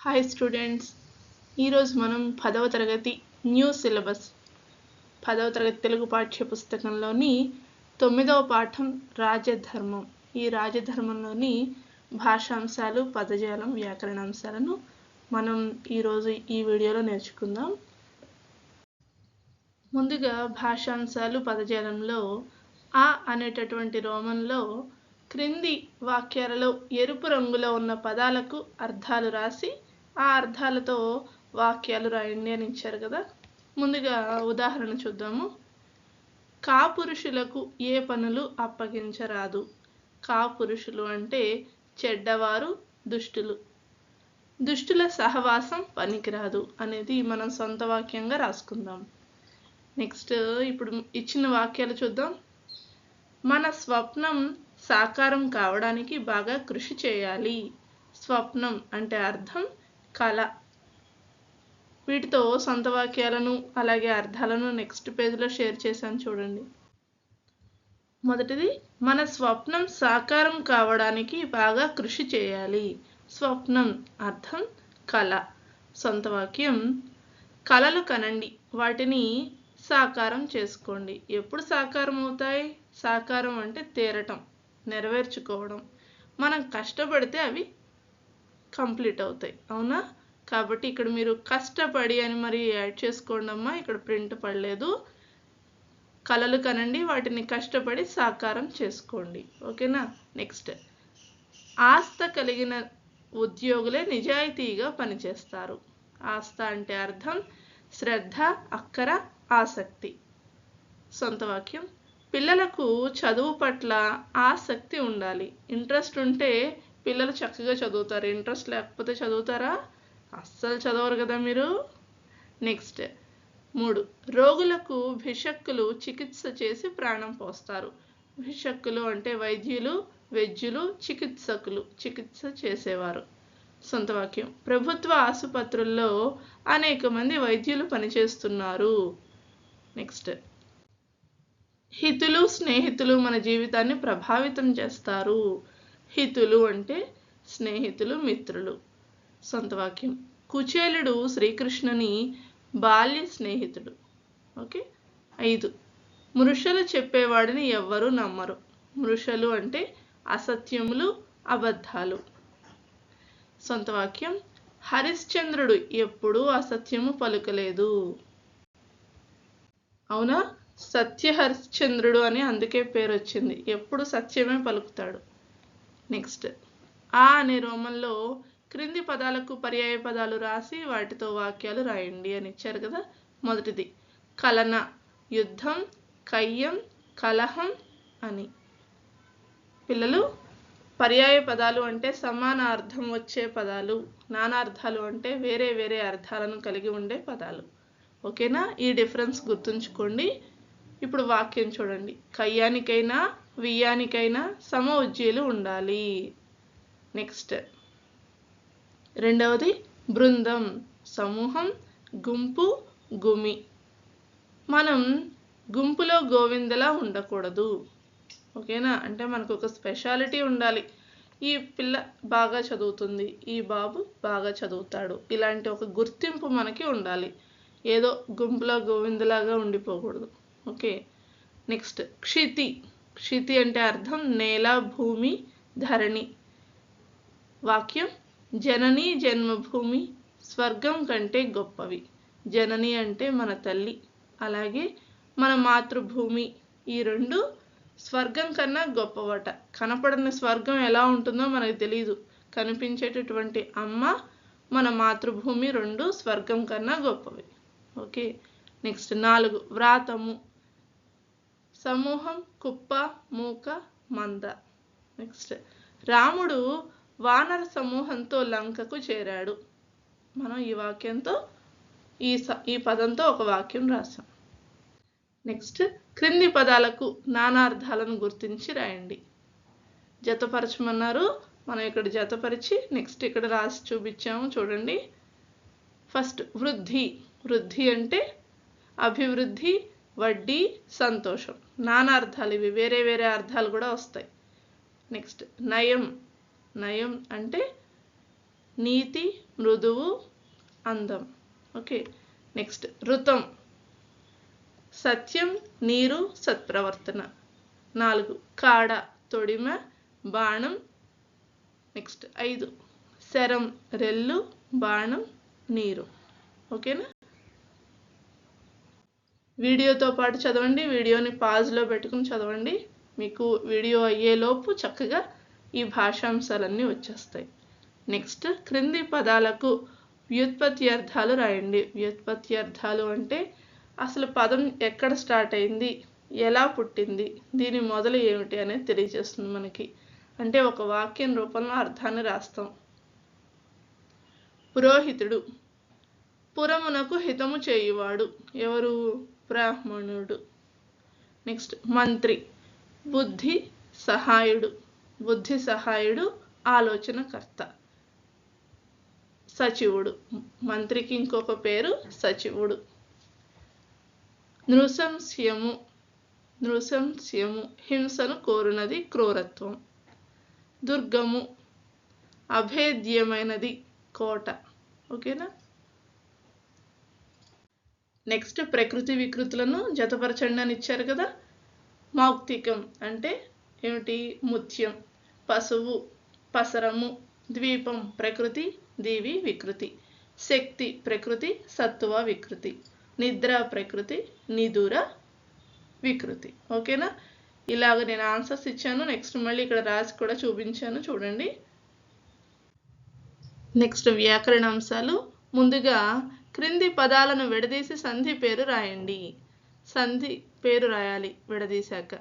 Hi students ఈరోజు మనం పదవ తరగతి న్యూ సిలబస్ పదవ తరగతి తెలుగు పాఠ్య పుస్తకంలోని తొమ్మిదవ పాఠం రాజధర్మం. ఈ రాజధర్మంలోని భాషాంశాలు పదజాలం వ్యాకరణాంశాలను మనం ఈరోజు ఈ వీడియోలో నేర్చుకుందాం. ముందుగా భాషాంశాలు పదజాలంలో ఆ అనేటటువంటి రోమంలో క్రింది వాక్యాలలో ఎరుపు రంగులో ఉన్న పదాలకు అర్థాలు రాసి ఆ అర్థాలతో వాక్యాలు రాయండి అని ఇచ్చారు కదా? ముందుగా ఉదాహరణ చూద్దాము. కాపురుషులకు ఏ పనులు అప్పగించరాదు. కాపురుషులు అంటే చెడ్డవారు దుష్టులు. దుష్టుల సహవాసం పనికిరాదు అనేది మనం సొంత వాక్యంగా రాసుకుందాం. నెక్స్ట్ ఇప్పుడు ఇచ్చిన వాక్యాలు చూద్దాం. మన స్వప్నం సాకారం కావడానికి బాగా కృషి చేయాలి. స్వప్నం అంటే అర్థం కళ. వీటితో సొంత వాక్యాలను అలాగే అర్థాలను నెక్స్ట్ పేజ్లో షేర్ చేశాను చూడండి. మొదటిది మన స్వప్నం సాకారం కావడానికి బాగా కృషి చేయాలి. స్వప్నం అర్థం కళ. సొంత వాక్యం కళలు కనండి వాటిని సాకారం చేసుకోండి. ఎప్పుడు సాకారం అవుతాయి? సాకారం అంటే తీరటం నెరవేర్చుకోవడం. మనం కష్టపడితే అవి కంప్లీట్ అవుతాయి. అవునా? కాబట్టి ఇక్కడ మీరు కష్టపడి అని మరి యాడ్ చేసుకోండి అమ్మా. ఇక్కడ ప్రింట్ పడలేదు. కళలు కనండి. వాటిని కష్టపడి సాకారం చేసుకోండి. ఓకేనా? నెక్స్ట్. ఆస్థ కలిగిన ఉద్యోగులే నిజాయితీగా పనిచేస్తారు. ఆస్థ అంటే అర్థం శ్రద్ధ అక్కర ఆసక్తి. సొంత వాక్యం. పిల్లలకు చదువు పట్ల ఆసక్తి ఉండాలి. ఇంట్రెస్ట్ ఉంటే పిల్లలు చక్కగా చదువుతారు. ఇంట్రెస్ట్ లేకపోతే చదువుతారా? అస్సలు చదవరు కదా మీరు. నెక్స్ట్ మూడు. రోగులకు భిషక్కులు చికిత్స చేసి ప్రాణం పోస్తారు. భిషక్కులు అంటే వైద్యులు వైద్యులు చికిత్సకులు. చికిత్స చేసేవారు. సొంత వాక్యం. ప్రభుత్వ ఆసుపత్రుల్లో అనేక మంది వైద్యులు పనిచేస్తున్నారు. నెక్స్ట్ హితులు స్నేహితులు మన జీవితాన్ని ప్రభావితం చేస్తారు. హితులు అంటే స్నేహితులు మిత్రులు. సొంత వాక్యం. కుచేలుడు శ్రీకృష్ణుని బాల్య స్నేహితుడు. ఓకే? ఐదు. మృషలు చెప్పేవాడిని ఎవ్వరూ నమ్మరు. మృషలు అంటే అసత్యములు అబద్ధాలు. సొంత వాక్యం. హరిశ్చంద్రుడు ఎప్పుడూ అసత్యము పలుకలేదు. అవునా? సత్య హరిశ్చంద్రుడు అని అందుకే పేరు వచ్చింది ఎప్పుడు సత్యమే పలుకుతాడు. నెక్స్ట్ ఆ అనే రోమంలో క్రింది పదాలకు పర్యాయ పదాలు రాసి వాటితో వాక్యాలు రాయండి అని ఇచ్చారు కదా మొదటిది. కలన యుద్ధం కయ్యం కలహం అని. పిల్లలు పర్యాయ పదాలు అంటే సమాన అర్థం వచ్చే పదాలు నానార్థాలు అంటే వేరే వేరే అర్థాలను కలిగి ఉండే పదాలు. ఓకేనా? ఈ డిఫరెన్స్ గుర్తుంచుకోండి. ఇప్పుడు వాక్యం చూడండి. కయ్యానికైనా వ్యయానికైనా సమ ఉజ్జీలు ఉండాలి. నెక్స్ట్. రెండవది బృందం సమూహం గుంపు గుమి. మనం గుంపులో గోవిందలా ఉండకూడదు. ఓకేనా? అంటే మనకు ఒక స్పెషాలిటీ ఉండాలి. ఈ పిల్ల బాగా చదువుతుంది ఈ బాబు బాగా చదువుతాడు. ఇలాంటి ఒక గుర్తింపు మనకి ఉండాలి. ఏదో గుంపులో గోవిందలాగా ఉండిపోకూడదు. ఓకే? నెక్స్ట్. క్షితి. క్షితి అంటే అర్థం నేల భూమి ధరణి. వాక్యం జనని జన్మభూమి స్వర్గం కంటే గొప్పవి. జనని అంటే మన తల్లి. అలాగే మన మాతృభూమి. ఈ రెండు స్వర్గం కన్నా గొప్పవట. కనపడని స్వర్గం ఎలా ఉంటుందో మనకు తెలియదు కనిపించేటటువంటి అమ్మ మన మాతృభూమి రెండు స్వర్గం కన్నా గొప్పవి. ఓకే నెక్స్ట్ నాలుగు. వ్రాతము సమూహం కుప్ప మూక మంద. నెక్స్ట్ రాముడు వానర సమూహంతో లంకకు చేరాడు. మనం ఈ వాక్యంతో ఈ ఈ పదంతో ఒక వాక్యం రాసాం నెక్స్ట్ క్రింది పదాలకు నానార్థాలను గుర్తించి రాయండి. జతపరచమన్నారు. మనం ఇక్కడ జతపరిచి నెక్స్ట్ ఇక్కడ రాసి చూపించాము చూడండి. ఫస్ట్ వృద్ధి. వృద్ధి అంటే అభివృద్ధి వడ్డీ సంతోషం. నానా అర్థాలు ఇవి. వేరే వేరే అర్థాలు కూడా వస్తాయి. నెక్స్ట్ నయం. నయం అంటే నీతి మృదువు అందం. Okay next ఋతం. సత్యం నీరు సత్ప్రవర్తన. నాలుగు కాడ తొడిమ బాణం. నెక్స్ట్ ఐదు. శరం రెల్లు బాణం నీరు. ఓకేనా వీడియోతో పాటు చదవండి. వీడియోని పాజ్లో పెట్టుకుని చదవండి. మీకు వీడియో అయ్యేలోపు చక్కగా ఈ భాషాంశాలన్నీ వచ్చేస్తాయి. నెక్స్ట్ క్రింది పదాలకు వ్యుత్పత్తి అర్థాలు రాయండి. వ్యుత్పత్తి అర్థాలు అంటే అసలు పదం ఎక్కడ స్టార్ట్ అయింది ఎలా పుట్టింది దీని మొదలు ఏమిటి అనేది తెలియజేస్తుంది మనకి. అంటే ఒక వాక్యం రూపంలో అర్థాన్ని రాస్తాం. పురోహితుడు పురమునకు హితము చేయువాడు. ఎవరు? బ్రాహ్మణుడు. నెక్స్ట్ మంత్రి. బుద్ధి సహాయుడు. బుద్ధి సహాయుడు ఆలోచనకర్త. సచివుడు. మంత్రికి ఇంకొక పేరు సచివుడు. నృశంస్యము. నృశంస్యము హింసను కోరునది క్రూరత్వం. దుర్గము. అభేద్యమైనది కోట. ఓకేనా? నెక్స్ట్ ప్రకృతి వికృతులను జతపరచండి అని ఇచ్చారు కదా. మౌక్తికం అంటే ఏమిటి? ముత్యం పశువు పసరము ద్వీపం ప్రకృతి దీవి వికృతి. శక్తి ప్రకృతి సత్వ వికృతి. నిద్ర ప్రకృతి నిదుర వికృతి. ఓకేనా? ఇలాగ నేను ఆన్సర్స్ ఇచ్చాను. నెక్స్ట్ మళ్ళీ ఇక్కడ రాసి కూడా చూపించాను. చూడండి. నెక్స్ట్ వ్యాకరణ అంశాలు ముందుగా క్రింది పదాలను విడదీసి సంధి పేరు రాయండి. సంధి పేరు రాయాలి విడదీశాక.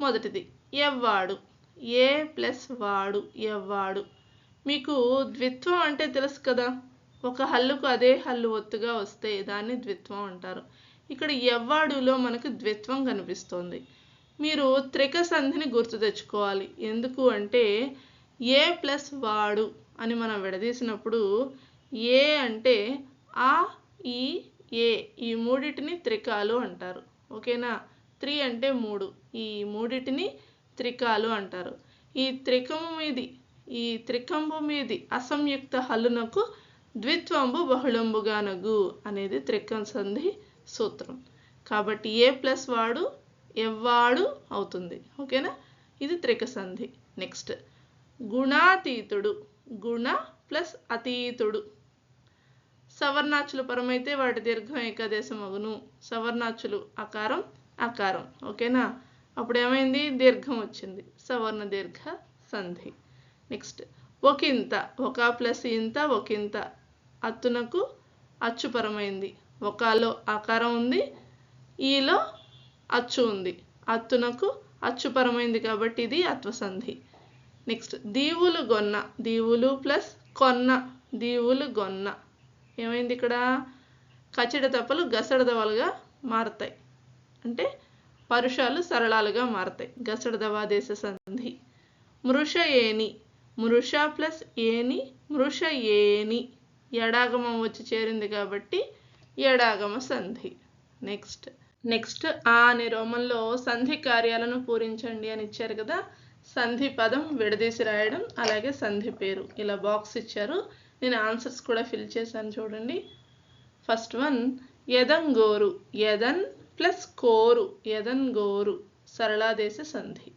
మొదటిది ఎవ్వాడు. ఏ ప్లస్ వాడు ఎవ్వాడు. మీకు ద్విత్వం అంటే తెలుసు కదా? ఒక హల్లుకు అదే హల్లు ఒత్తుగా వస్తే దాన్ని ద్విత్వం అంటారు. ఇక్కడ ఎవ్వాడులో మనకు ద్విత్వం కనిపిస్తోంది. మీరు త్రిక సంధిని గుర్తు తెచ్చుకోవాలి. ఎందుకు అంటే ఏ ప్లస్ వాడు అని మనం విడదీసినప్పుడు ఏ అంటే ఆ ఈ ఏ. ఈ మూడిటిని త్రికాలు అంటారు. ఓకేనా? త్రీ అంటే మూడు. ఈ మూడిటిని త్రికాలు అంటారు. ఈ త్రికము మీది ఈ త్రికంబు మీది అసంయుక్త హల్లునకు ద్విత్వంబు బహుళంబుగానగు అనేది త్రికం సంధి సూత్రం. కాబట్టి ఏ ప్లస్ వాడు ఎవ్వాడు అవుతుంది. ఓకేనా? ఇది త్రిక సంధి. నెక్స్ట్. గుణాతీతుడు. గుణ ప్లస్ అతీతుడు. సవర్ణాచులు పరమైతే వాటి దీర్ఘం ఏకాదేశం అగును సవర్ణాచులు అకారం అకారం. ఓకేనా? అప్పుడు ఏమైంది దీర్ఘం వచ్చింది. సవర్ణ దీర్ఘ సంధి. నెక్స్ట్ ఒకంత. ఒక ప్లస్ ఇంత ఒకంత. అత్తునకు అచ్చుపరమైంది ఒకలో ఆకారం ఉంది ఈలో అచ్చు ఉంది. అత్తునకు అచ్చుపరమైంది కాబట్టి ఇది అత్వసంధి నెక్స్ట్ దీవులు గొన్న. దీవులు ప్లస్ కొన్న. దీవులు గొన్న. ఏమైంది ఇక్కడ? కచ్చిడ తప్పలు గసడదవలుగా మారతాయి. అంటే పరుషాలు సరళాలుగా మారతాయి. గసడదవాదేశ సంధి. మృష ఏని. మృష ప్లస్ ఏని మృష ఏని. ఎడాగమం వచ్చి చేరింది కాబట్టి ఎడాగమ సంధి. నెక్స్ట్. నెక్స్ట్ ఆ అనే రోమంలో సంధి కార్యాలను పూరించండి అని ఇచ్చారు కదా. సంధి పదం విడదీసి రాయడం అలాగే సంధి పేరు. ఇలా బాక్స్ ఇచ్చారు. నేను ఆన్సర్స్ కూడా ఫిల్ చేశాను చూడండి. ఫస్ట్ వన్ యదంగోరు యదన్ ప్లస్ కోరు యదన్ గోరు సరళాదేశ సంధి.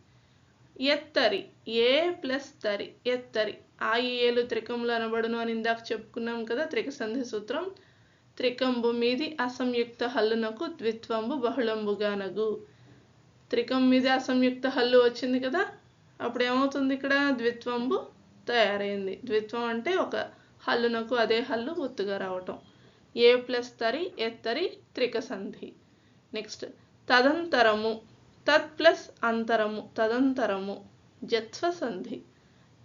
ఎత్తరి ఏ ప్లస్ తరి ఎత్తరి. ఆ ఏలు త్రికములు అనబడును అని ఇందాక చెప్పుకున్నాం కదా త్రిక సంధి సూత్రం. త్రికంబు మీది అసంయుక్త హల్లునకు ద్విత్వంబు బహుళంబుగానగు త్రికం మీది అసంయుక్త హల్లు వచ్చింది కదా అప్పుడు ఏమవుతుంది ఇక్కడ? ద్విత్వంబు తయారైంది. ద్విత్వం అంటే ఒక హల్లునకు అదే హల్లు గుర్తుగా రావటం. ఏ ప్లస్ తరి ఎత్తరి త్రిక సంధి నెక్స్ట్ తదంతరము. తత్ ప్లస్ అంతరము తదంతరము. జత్వ సంధి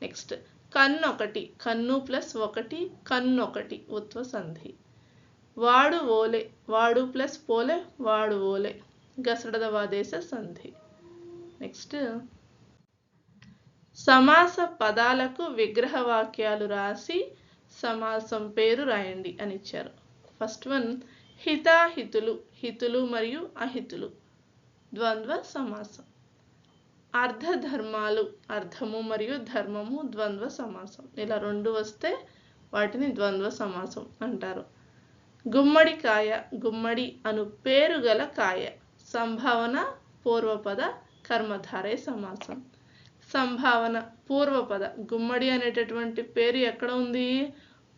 నెక్స్ట్ కన్నొకటి. కన్ను ప్లస్ ఒకటి కన్నొకటి ఉత్వ సంధి వాడు ఓలే వాడు ప్లస్ పోలే వాడు ఓలే. గసడదవాదేశ సంధి. నెక్స్ట్ సమాస పదాలకు విగ్రహ వాక్యాలు రాసి సమాసం పేరు రాయండి అని ఇచ్చారు. ఫస్ట్ వన్ హితాహితులు హితులు మరియు అహితులు. ద్వంద్వ సమాసం. అర్ధధర్మాలు అర్థము మరియు ధర్మము ద్వంద్వ సమాసం. ఇలా రెండు వస్తే వాటిని ద్వంద్వ సమాసం అంటారు. గుమ్మడి కాయ గుమ్మడి అను పేరు గల కాయ. సంభావన పూర్వపద కర్మధారే సమాసం. సంభావన పూర్వపద గుమ్మడి అనేటటువంటి పేరు ఎక్కడ ఉంది?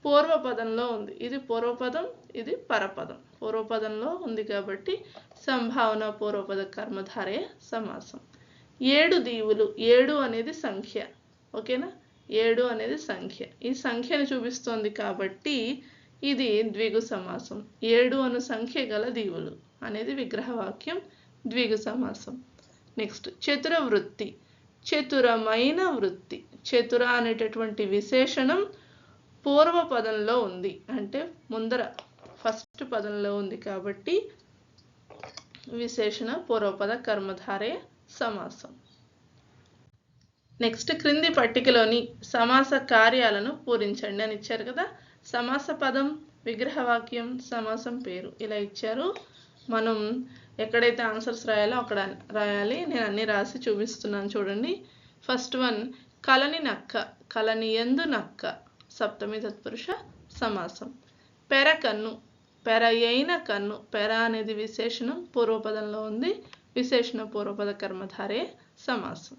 పూర్వపదంలో ఉంది. ఇది పూర్వపదం ఇది పరపదం. పూర్వపదంలో ఉంది కాబట్టి సంభావన పూర్వపద కర్మధారయ సమాసం. ఏడు దీవులు ఏడు అనేది సంఖ్య. ఓకేనా? ఏడు అనేది సంఖ్య. ఈ సంఖ్యను చూపిస్తోంది కాబట్టి ఇది ద్విగు సమాసం. ఏడు అను సంఖ్య గల దీవులు అనేది విగ్రహవాక్యం ద్విగు సమాసం. నెక్స్ట్ చతుర వృత్తి చతురమైన వృత్తి. చతుర అనేటటువంటి విశేషణం పూర్వ పదంలో ఉంది. అంటే ముందర ఫస్ట్ పదంలో ఉంది కాబట్టి విశేషణ పూర్వపద కర్మధారే సమాసం. నెక్స్ట్ క్రింది పట్టికలోని సమాస కార్యాలను పూరించండి అని ఇచ్చారు కదా. సమాస పదం విగ్రహవాక్యం సమాసం పేరు ఇలా ఇచ్చారు. మనం ఎక్కడైతే ఆన్సర్స్ రాయాలో అక్కడ రాయాలి. నేను అన్ని రాసి చూపిస్తున్నాను చూడండి. ఫస్ట్ వన్ కలని నక్క కలని ఎందు నక్క సప్తమి తత్పురుష సమాసం. పెర కన్ను పెర అయిన కన్ను పెర అనేది విశేషణం పూర్వపదంలో ఉంది. విశేషణ పూర్వపద కర్మధారే సమాసం.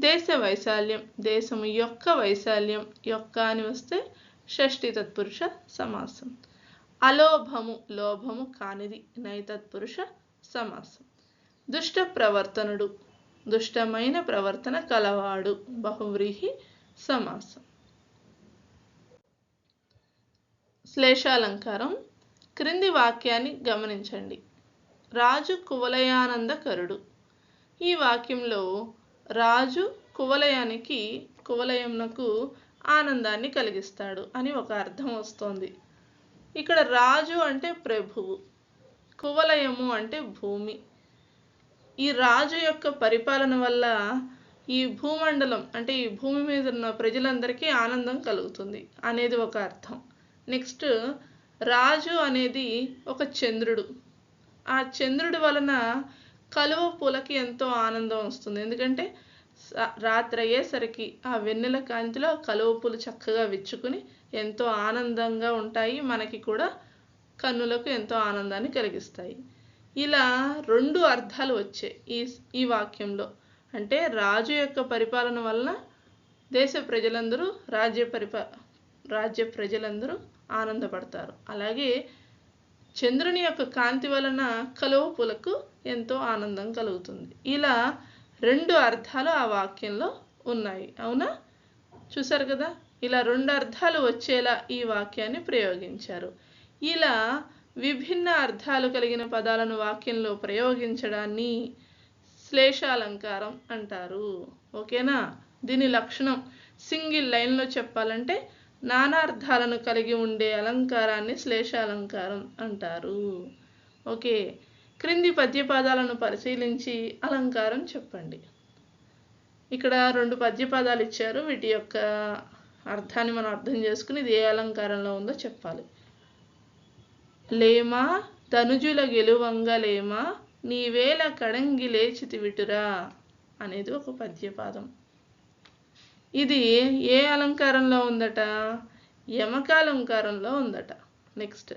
దేశ వైశాల్యం దేశము యొక్క వైశాల్యం యొక్క అని వస్తే షష్ఠి తత్పురుష సమాసం. అలోభము లోభము కానిది నైతత్పురుష సమాసం. దుష్ట ప్రవర్తనుడు దుష్టమైన ప్రవర్తన కలవాడు బహువ్రీహి సమాసం. శ్లేషాలంకారం క్రింది వాక్యాన్ని గమనించండి. రాజు కువలయానందకరుడు. ఈ వాక్యంలో రాజు కువలయానికి కువలయంనకు ఆనందాన్ని కలిగిస్తాడు అని ఒక అర్థం వస్తోంది. ఇక్కడ రాజు అంటే ప్రభువు. కువలయము అంటే భూమి. ఈ రాజు యొక్క పరిపాలన వల్ల ఈ భూమండలం అంటే ఈ భూమి మీద ఉన్న ప్రజలందరికీ ఆనందం కలుగుతుంది అనేది ఒక అర్థం. నెక్స్ట్ రాజు అనేది ఒక చంద్రుడు. ఆ చంద్రుడి వలన కలువ పూలకి ఎంతో ఆనందం వస్తుంది. ఎందుకంటే స- రాత్రి అయ్యేసరికి ఆ వెన్నెల కాంతిలో కలువ పూలు చక్కగా విచ్చుకుని ఎంతో ఆనందంగా ఉంటాయి. మనకి కూడా కన్నులకు ఎంతో ఆనందాన్ని కలిగిస్తాయి. ఇలా రెండు అర్థాలు వచ్చాయి ఈ ఈ వాక్యంలో. అంటే రాజు యొక్క పరిపాలన వలన దేశ ప్రజలందరూ రాజ్య పరిపా రాజ్య ప్రజలందరూ ఆనందపడతారు. అలాగే చంద్రుని యొక్క కాంతి వలన కలువపులకు ఎంతో ఆనందం కలుగుతుంది. ఇలా రెండు అర్థాలు ఆ వాక్యంలో ఉన్నాయి. అవునా? చూసారు కదా? ఇలా రెండు అర్థాలు వచ్చేలా ఈ వాక్యాన్ని ప్రయోగించారు. ఇలా విభిన్న అర్థాలు కలిగిన పదాలను వాక్యంలో ప్రయోగించడాన్ని శ్లేషాలంకారం అంటారు. ఓకేనా? దీని లక్షణం సింగిల్ లైన్లో చెప్పాలంటే నానార్థాలను కలిగి ఉండే అలంకారాన్ని శ్లేషాలంకారం అంటారు. ఓకే క్రింది పద్యపదాలను పరిశీలించి అలంకారం చెప్పండి. ఇక్కడ రెండు పద్యపదాలు ఇచ్చారు. వీటి యొక్క అర్థాన్ని మనం అర్థం చేసుకుని ఇది ఏ అలంకారంలో ఉందో చెప్పాలి. లేమా? తనుజుల గెలువంగ లేమా? నీవేల కడంగి లేచితి విటురా? అనేది ఒక పద్యపాదం. ఇది ఏ అలంకారంలో ఉందట? యమకాలంకారంలో ఉందట. నెక్స్ట్.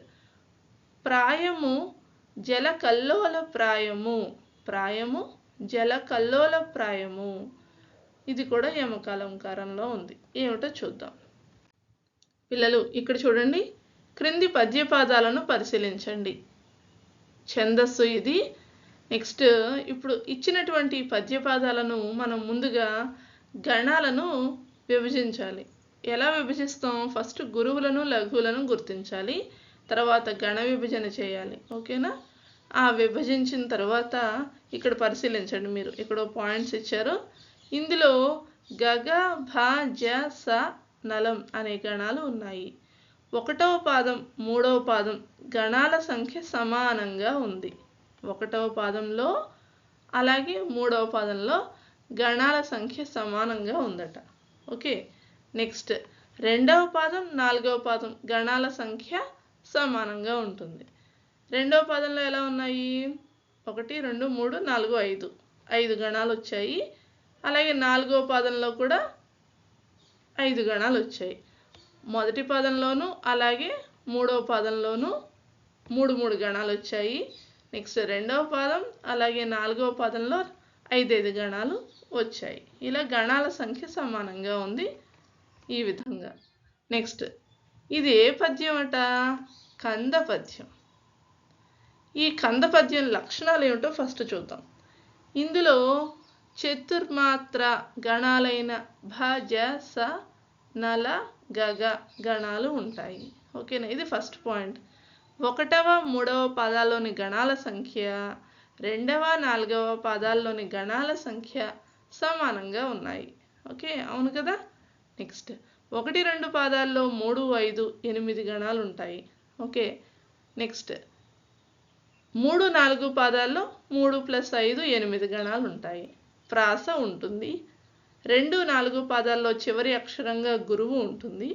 ప్రాయము జల కల్లోల ప్రాయము. ప్రాయము జల కల్లోల ప్రాయము. ఇది కూడా యమకాలంకారంలో ఉంది. ఏమిటో చూద్దాం. పిల్లలు ఇక్కడ చూడండి. క్రింది పద్యపాదాలను పరిశీలించండి. ఛందస్సు ఇది. నెక్స్ట్ ఇప్పుడు ఇచ్చినటువంటి పద్యపాదాలను మనం ముందుగా గణాలను విభజించాలి. ఎలా విభజిస్తాం? ఫస్ట్ గురువులను లఘువులను గుర్తించాలి. తర్వాత గణ విభజన చేయాలి. ఓకేనా? ఆ విభజించిన తర్వాత ఇక్కడ పరిశీలించండి మీరు. ఇక్కడ పాయింట్స్ ఇచ్చారు. ఇందులో గగ భ జ స నలం అనే గణాలు ఉన్నాయి. ఒకటవ పాదం మూడవ పాదం గణాల సంఖ్య సమానంగా ఉంది. ఒకటవ పాదంలో అలాగే మూడవ పాదంలో గణాల సంఖ్య సమానంగా ఉందట. Okay next. రెండవ పాదం నాలుగవ పాదం గణాల సంఖ్య సమానంగా ఉంటుంది. రెండవ పాదంలో ఎలా ఉన్నాయి? ఒకటి రెండు మూడు నాలుగు ఐదు. ఐదు గణాలు వచ్చాయి. అలాగే నాలుగవ పాదంలో కూడా ఐదు గణాలు వచ్చాయి. మొదటి పదంలోనూ అలాగే మూడవ పదంలోనూ మూడు మూడు గణాలు వచ్చాయి. నెక్స్ట్ రెండవ పదం అలాగే నాలుగవ పదంలో ఐదైదు గణాలు వచ్చాయి. ఇలా గణాల సంఖ్య సమానంగా ఉంది ఈ విధంగా. నెక్స్ట్ ఇది ఏ పద్యం అట? కంద పద్యం. ఈ కంద పద్యం లక్షణాలు ఏమిటో ఫస్ట్ చూద్దాం. ఇందులో చతుర్మాత్ర గణాలైన భ జ స నల గగ గణాలు ఉంటాయి. ఓకేనా? ఇది ఫస్ట్ పాయింట్. ఒకటవ మూడవ పదాల్లోని గణాల సంఖ్య రెండవ నాలుగవ పదాల్లోని గణాల సంఖ్య సమానంగా ఉన్నాయి. ఓకే? అవును కదా? నెక్స్ట్. ఒకటి రెండు పాదాల్లో మూడు ఐదు ఎనిమిది గణాలు ఉంటాయి. ఓకే? నెక్స్ట్. మూడు నాలుగు పాదాల్లో మూడు ప్లస్ ఐదు ఎనిమిది గణాలు ఉంటాయి. ప్రాస ఉంటుంది. రెండు నాలుగు పాదాల్లో చివరి అక్షరంగా గురువు ఉంటుంది.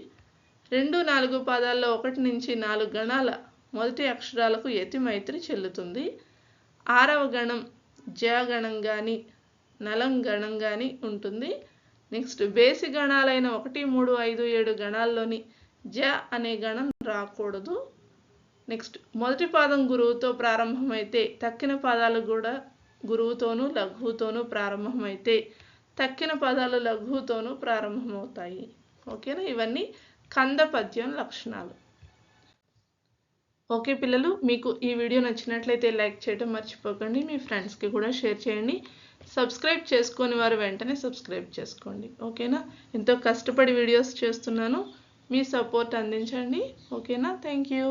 రెండు నాలుగు పాదాల్లో ఒకటి నుంచి నాలుగు గణాల మొదటి అక్షరాలకు యతిమైత్రి చెల్లుతుంది. ఆరవ గణం జ గణం కానీ నలం గణం కానీ ఉంటుంది. నెక్స్ట్ బేసి గణాలైన ఒకటి మూడు ఐదు ఏడు గణాల్లోని జ అనే గణం రాకూడదు. నెక్స్ట్ మొదటి పాదం గురువుతో ప్రారంభమైతే తక్కిన పాదాలు కూడా గురువుతోనూ లఘువుతోనూ ప్రారంభమైతే తక్కిన పదాలు లఘువుతోనూ ప్రారంభమవుతాయి. ఓకేనా? ఇవన్నీ కంద పద్యం లక్షణాలు. ఓకే పిల్లలు మీకు ఈ వీడియో నచ్చినట్లయితే లైక్ చేయడం మర్చిపోకండి. మీ ఫ్రెండ్స్కి కూడా షేర్ చేయండి. సబ్స్క్రైబ్ చేసుకొని వారు వెంటనే సబ్స్క్రైబ్ చేసుకోండి. ఓకేనా? ఎంతో కష్టపడి వీడియోస్ చేస్తున్నాను. మీ సపోర్ట్ అందించండి. ఓకేనా? Thank you.